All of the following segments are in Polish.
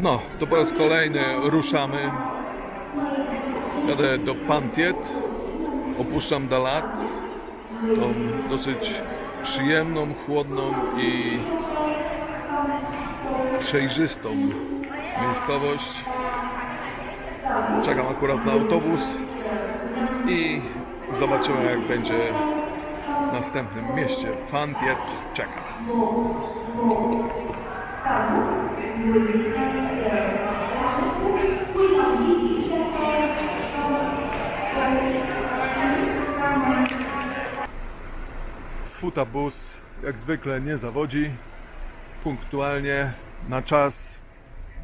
No, to po raz kolejny ruszamy. Jadę do Pantiet. Opuszczam Dalat. Tą dosyć przyjemną, chłodną i przejrzystą miejscowość. Czekam akurat na autobus i zobaczymy jak będzie w następnym mieście. Fantiet czeka. Futabus jak zwykle nie zawodzi. Punktualnie, na czas.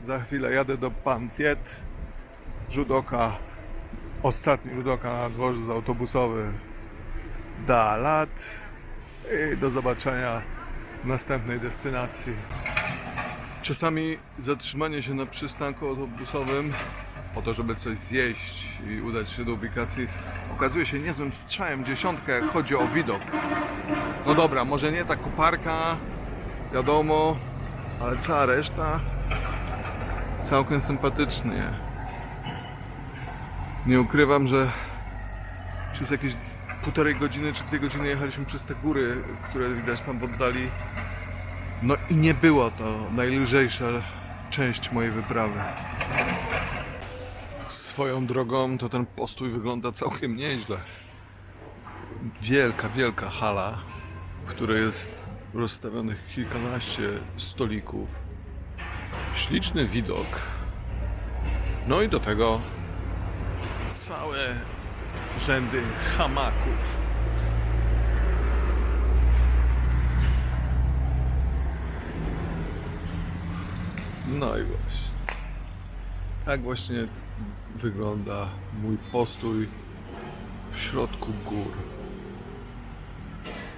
Za chwilę jadę do Pantiet. Rzut oka, ostatni rzut oka na dworzec autobusowy Dalat. I do zobaczenia w następnej destynacji. Czasami zatrzymanie się na przystanku autobusowym po to, żeby coś zjeść i udać się do ubikacji okazuje się niezłym strzałem dziesiątkę, jak chodzi o widok. No dobra, może nie ta koparka, wiadomo, ale cała reszta całkiem sympatycznie. Nie ukrywam, że przez jakieś półtorej godziny czy dwie godziny jechaliśmy przez te góry, które widać tam w oddali. No i nie była to najlżejsza część mojej wyprawy. Swoją drogą to ten postój wygląda całkiem nieźle. Wielka, wielka hala, w której jest rozstawionych kilkanaście stolików. Śliczny widok. No i do tego całe rzędy hamaków. No i właśnie. Tak właśnie wygląda mój postój w środku gór.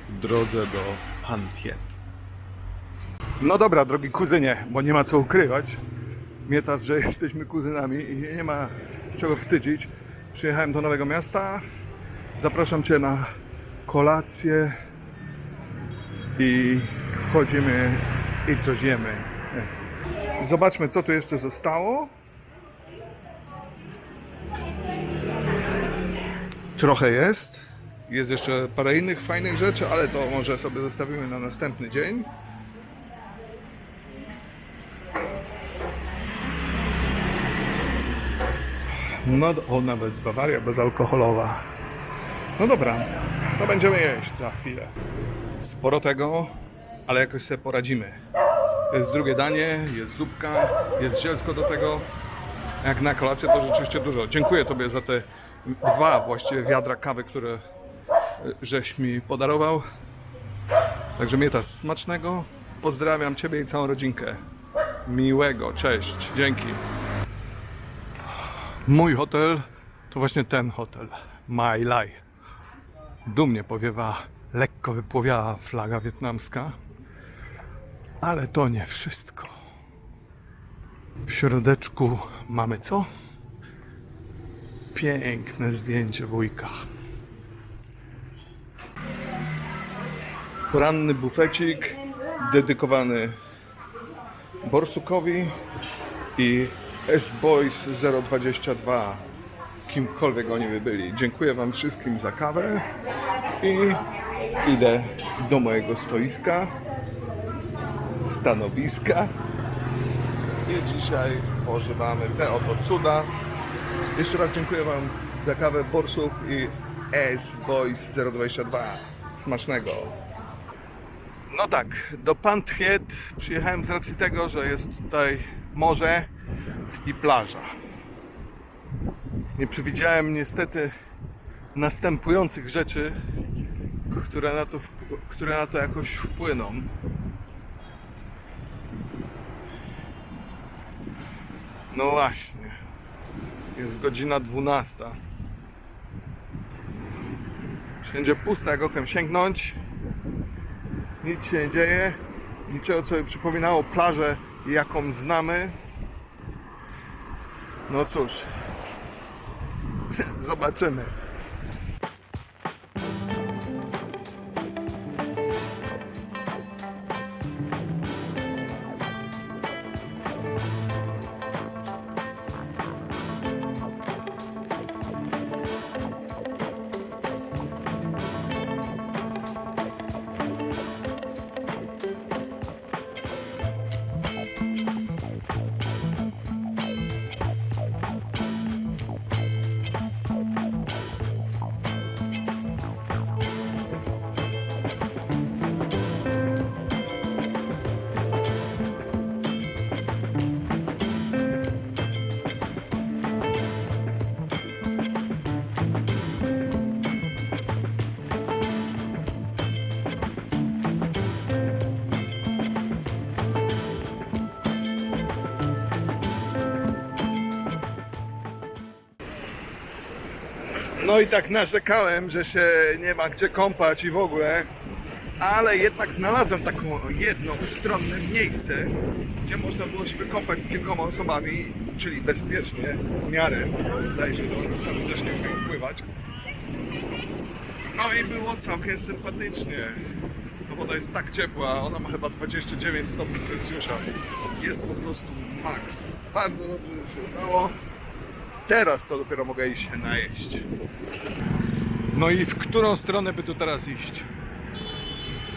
W drodze do Pantiet. No dobra, drogi kuzynie, bo nie ma co ukrywać. Mietas, że jesteśmy kuzynami i nie ma czego wstydzić. Przyjechałem do Nowego Miasta. Zapraszam Cię na kolację i wchodzimy i coś jemy. Zobaczmy, co tu jeszcze zostało. Trochę jest. Jest jeszcze parę innych fajnych rzeczy, ale to może sobie zostawimy na następny dzień. No, o, nawet Bawaria bezalkoholowa. No dobra, to będziemy jeść za chwilę. Sporo tego, ale jakoś sobie poradzimy. Jest drugie danie, jest zupka, jest zielsko do tego. Jak na kolację to rzeczywiście dużo. Dziękuję Tobie za te dwa właściwie wiadra kawy, które y, żeś mi podarował. Także Mietas, smacznego. Pozdrawiam Ciebie i całą rodzinkę. Miłego, cześć, dzięki. Mój hotel to właśnie ten hotel, My Lai. Dumnie powiewa lekko wypłowiała flaga wietnamska, ale to nie wszystko. W środeczku mamy co? Piękne zdjęcie wujka. Poranny bufecik dedykowany Borsukowi i S-Boys 022 kimkolwiek oni by byli. Dziękuję Wam wszystkim za kawę i idę do mojego stoiska, stanowiska i dzisiaj spożywamy te oto cuda. Jeszcze raz dziękuję Wam za kawę Borsuk i S-Boys 022. Smacznego! No tak, do Panthiet przyjechałem z racji tego, że jest tutaj morze i plaża. Nie przewidziałem niestety następujących rzeczy, które na to, które na to jakoś wpłyną. No właśnie. Jest godzina 12. Wszędzie pusto, jak okiem sięgnąć. Nic się nie dzieje. Niczego, co by przypominało plażę, jaką znamy. No cóż, zobaczymy. No i tak narzekałem, że się nie ma gdzie kąpać i w ogóle, ale jednak znalazłem taką jedno ustronne miejsce, gdzie można było się wykąpać z kilkoma osobami, czyli bezpiecznie, w miarę, bo zdaje się, że oni sami też nie umieją pływać. No i było całkiem sympatycznie. Ta woda jest tak ciepła, ona ma chyba 29 stopni Celsjusza. Jest po prostu maks. Bardzo dobrze się udało. Teraz to dopiero mogę iść się najeść. No i w którą stronę by tu teraz iść?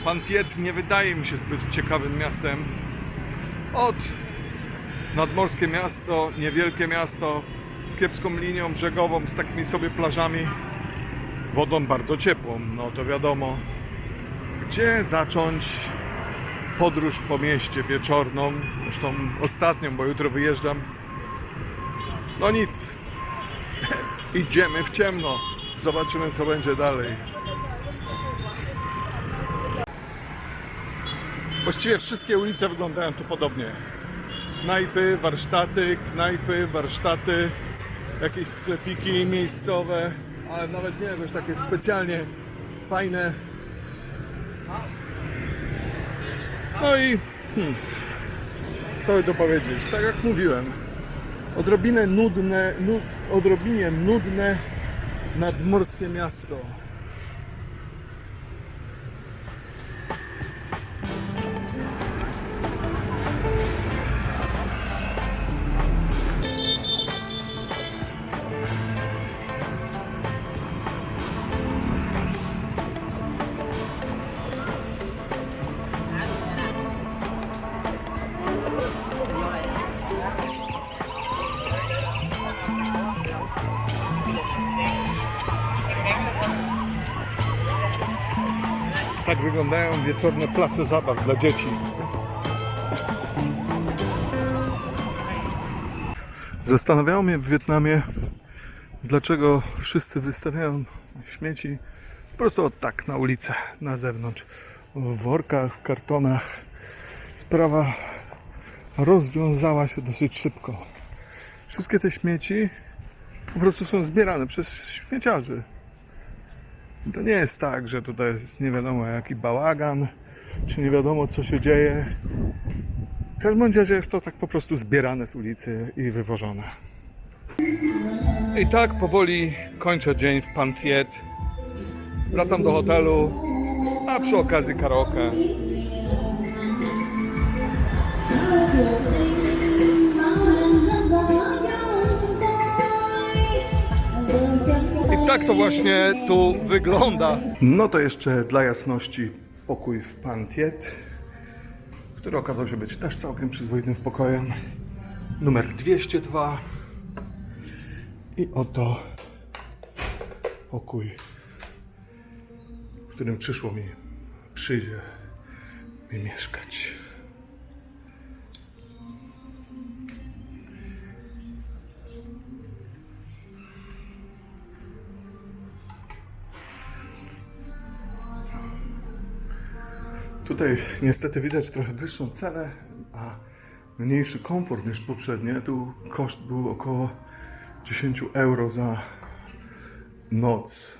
Pantiet nie wydaje mi się zbyt ciekawym miastem. Od nadmorskie miasto, niewielkie miasto z kiepską linią brzegową, z takimi sobie plażami, wodą bardzo ciepłą, no to wiadomo. Gdzie zacząć podróż po mieście wieczorną, zresztą ostatnią, bo jutro wyjeżdżam. No nic, idziemy w ciemno, zobaczymy co będzie dalej. Właściwie wszystkie ulice wyglądają tu podobnie. Knajpy, warsztaty, knajpy, warsztaty, jakieś sklepiki miejscowe, ale nawet nie jakoś takie specjalnie fajne. No i hmm, co by tu powiedzieć? Tak jak mówiłem, odrobinę nudne, nu, odrobinie nudne nadmorskie miasto. Wyglądają wieczorne place zabaw dla dzieci. Zastanawiało mnie w Wietnamie, dlaczego wszyscy wystawiają śmieci po prostu tak na ulicę, na zewnątrz, w workach, w kartonach. Sprawa rozwiązała się dosyć szybko. Wszystkie te śmieci po prostu są zbierane przez śmieciarzy. To nie jest tak, że tutaj jest nie wiadomo jaki bałagan, czy nie wiadomo co się dzieje. W każdym razie jest to tak po prostu zbierane z ulicy i wywożone. I tak powoli kończę dzień w Pantiet. Wracam do hotelu, a przy okazji karaoke. Tak to właśnie tu wygląda. No to jeszcze dla jasności pokój w Pantiet, który okazał się być też całkiem przyzwoitym pokojem. Numer 202. I oto pokój, w którym przyszło mi, przyjdzie mi mieszkać. Tutaj niestety widać trochę wyższą cenę, a mniejszy komfort niż poprzednie. Tu koszt był około 10 euro za noc.